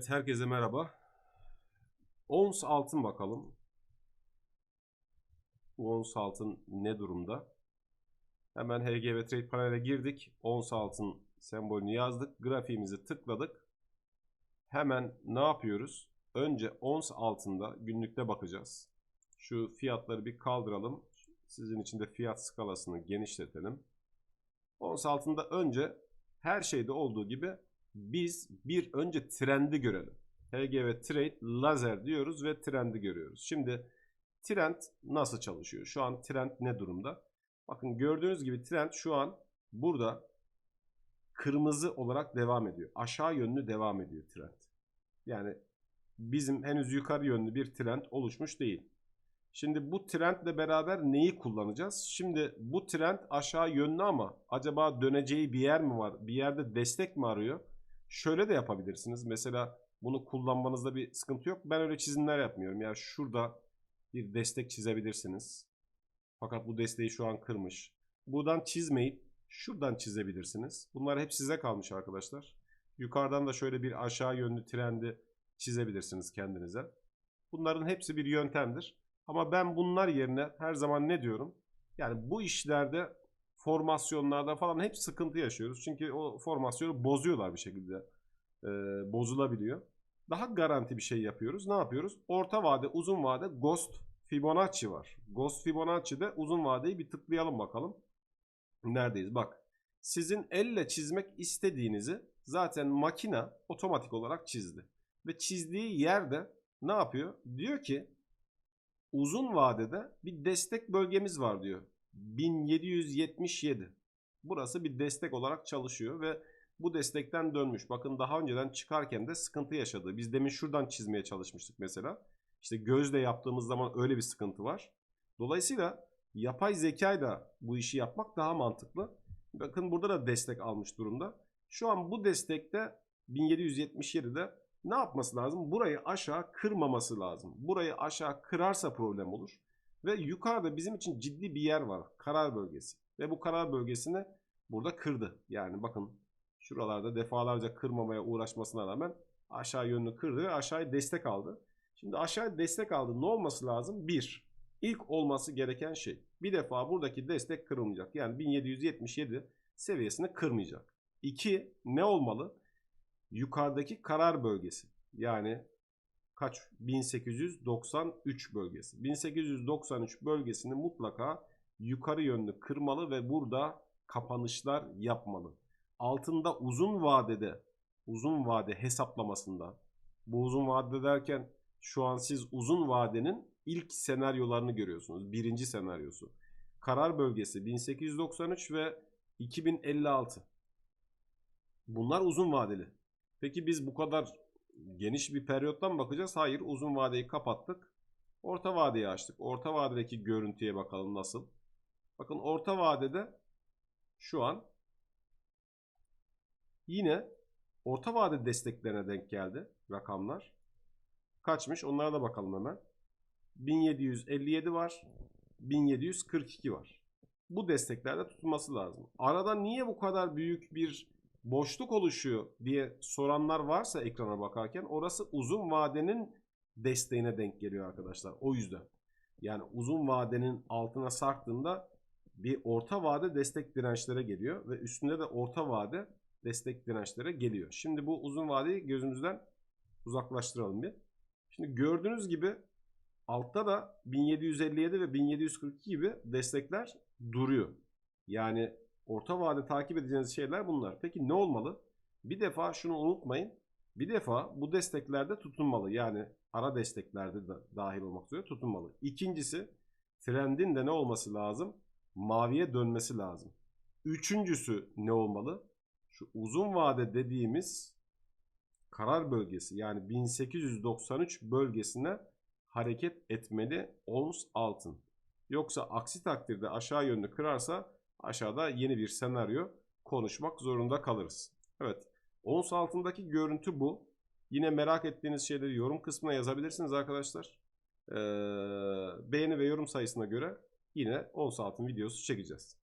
Evet, herkese merhaba. Ons altın bakalım. Ons altın ne durumda? Hemen HGV Trade Panel'e girdik. Ons altın sembolünü yazdık. Grafiğimizi tıkladık. Hemen ne yapıyoruz? Önce ons altında günlükte bakacağız. Şu fiyatları bir kaldıralım. Sizin için de fiyat skalasını genişletelim. Ons altında önce her şeyde olduğu gibi biz bir önce trendi görelim. HGV Trade lazer diyoruz ve trendi görüyoruz. Şimdi trend nasıl çalışıyor? Şu an trend ne durumda? Bakın gördüğünüz gibi trend şu an burada kırmızı olarak devam ediyor. Aşağı yönlü devam ediyor trend. Yani bizim henüz yukarı yönlü bir trend oluşmuş değil. Şimdi bu trendle beraber neyi kullanacağız? Şimdi bu trend aşağı yönlü ama acaba döneceği bir yer mi var? Bir yerde destek mi arıyor? Şöyle de yapabilirsiniz. Mesela bunu kullanmanızda bir sıkıntı yok. Ben öyle çizimler yapmıyorum. Yani şurada bir destek çizebilirsiniz. Fakat bu desteği şu an kırmış. Buradan çizmeyip şuradan çizebilirsiniz. Bunlar hep size kalmış arkadaşlar. Yukarıdan da şöyle bir aşağı yönlü trendi çizebilirsiniz kendinize. Bunların hepsi bir yöntemdir. Ama ben bunlar yerine her zaman ne diyorum? Yani bu işlerde formasyonlarda falan hep sıkıntı yaşıyoruz. Çünkü o formasyonu bozuyorlar bir şekilde. Ee, bozulabiliyor. Daha garanti bir şey yapıyoruz. Ne yapıyoruz? Orta vade, uzun vade Ghost Fibonacci var. Ghost Fibonacci'de uzun vadeyi bir tıklayalım bakalım. Neredeyiz? Bak. Sizin elle çizmek istediğinizi zaten makina otomatik olarak çizdi. Ve çizdiği yerde ne yapıyor? Diyor ki uzun vadede bir destek bölgemiz var diyor. 1777. Burası bir destek olarak çalışıyor ve bu destekten dönmüş. Bakın daha önceden çıkarken de sıkıntı yaşadı. Biz demin şuradan çizmeye çalışmıştık mesela. İşte gözle yaptığımız zaman öyle bir sıkıntı var. Dolayısıyla yapay zekayla bu işi yapmak daha mantıklı. Bakın burada da destek almış durumda. Şu an bu destekte 1777'de ne yapması lazım? Burayı aşağı kırmaması lazım. Burayı aşağı kırarsa problem olur. Ve yukarıda bizim için ciddi bir yer var. Karar bölgesi. Ve bu karar bölgesini burada kırdı. Yani bakın şuralarda defalarca kırmamaya uğraşmasına rağmen aşağı yönlü kırdı ve aşağıya destek aldı. Şimdi aşağıya destek aldı. Ne olması lazım? Bir, ilk olması gereken şey. Bir defa buradaki destek kırılmayacak. Yani 1777 seviyesini kırmayacak. İki, ne olmalı? Yukarıdaki karar bölgesi. Yani kaç? 1893 bölgesi. 1893 bölgesini mutlaka yukarı yönlü kırmalı ve burada kapanışlar yapmalı. Altında uzun vadede uzun vade hesaplamasında bu uzun vade derken şu an siz uzun vadenin ilk senaryolarını görüyorsunuz. Birinci senaryosu. Karar bölgesi 1893 ve 2056. Bunlar uzun vadeli. Peki biz bu kadar geniş bir periyottan bakacağız? Hayır, uzun vadeyi kapattık. Orta vadeyi açtık. Orta vadedeki görüntüye bakalım nasıl. Bakın orta vadede şu an yine orta vade desteklerine denk geldi rakamlar. Kaçmış? Onlara da bakalım hemen. 1757 var. 1742 var. Bu desteklerde tutulması lazım. Arada niye bu kadar büyük bir boşluk oluşuyor diye soranlar varsa ekrana bakarken orası uzun vadenin desteğine denk geliyor arkadaşlar. O yüzden. Yani uzun vadenin altına sarktığında bir orta vade destek dirençlere geliyor ve üstünde de orta vade destek dirençlere geliyor. Şimdi bu uzun vadeyi gözümüzden uzaklaştıralım bir. Şimdi gördüğünüz gibi altta da 1757 ve 1742 gibi destekler duruyor. Yani orta vade takip edeceğiniz şeyler bunlar. Peki ne olmalı? Bir defa şunu unutmayın. Bir defa bu desteklerde tutunmalı. Yani ara desteklerde de dahil olmak üzere tutunmalı. İkincisi trendin de ne olması lazım? Maviye dönmesi lazım. Üçüncüsü ne olmalı? Şu uzun vade dediğimiz karar bölgesi yani 1893 bölgesine hareket etmeli ons altın. Yoksa aksi takdirde aşağı yönlü kırarsa aşağıda yeni bir senaryo konuşmak zorunda kalırız. Evet. Ons altındaki görüntü bu. Yine merak ettiğiniz şeyleri yorum kısmına yazabilirsiniz arkadaşlar. Ee, beğeni ve yorum sayısına göre yine ons altın videosu çekeceğiz.